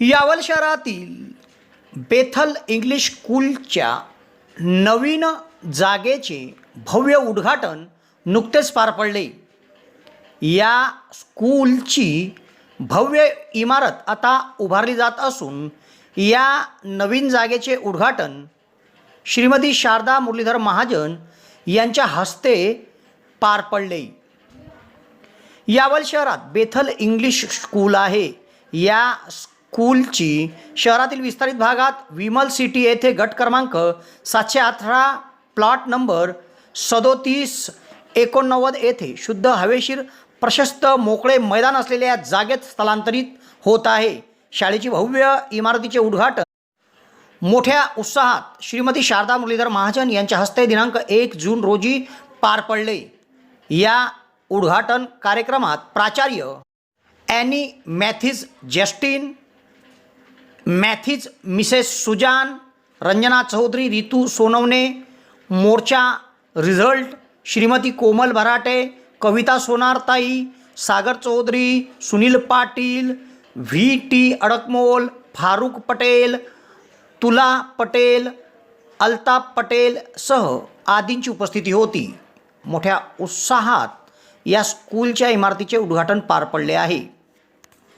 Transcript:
यावल शहरातील बेथल इंग्लिश स्कूलच्या नवीन जागेचे भव्य उद्घाटन नुकतेच पार पडले. या स्कूलची भव्य इमारत आता उभारली जात असून या नवीन जागेचे उद्घाटन श्रीमती शारदा मुरलीधर महाजन यांच्या हस्ते पार पडले. यावल शहरात बेथल इंग्लिश स्कूल आहे. या स्कूलची शहरातील विस्तारित भागात विमल सिटी येथे गट क्रमांक सातशे अठरा प्लॉट नंबर सदोतीस एकोणनव्वद येथे शुद्ध हवेशीर प्रशस्त मोकळे मैदान असलेल्या जागेत स्थलांतरित होत आहे. शाळेची भव्य इमारतीचे उद्घाटन. मोठ्या उत्साहात श्रीमती शारदा मुरलीधर महाजन यांच्या हस्ते दिनांक एक जून रोजी पार पडले. या उद्घाटन कार्यक्रमात प्राचार्य Annie Mathews Justin Mathews Mrs Susan Ranjana Chaudhari Ritu Sonawane मोर्चा रिझल्ट श्रीमती कोमल भराटे कविता सोनारताई सागर चौधरी सुनील पाटील व्ही टी अडकमोल फारूक पटेल तुला पटेल अल्ताफ पटेल सह आदींची उपस्थिती होती. मोठ्या उत्साहात या स्कूलच्या इमारतीचे उद्घाटन पार पडले आहे.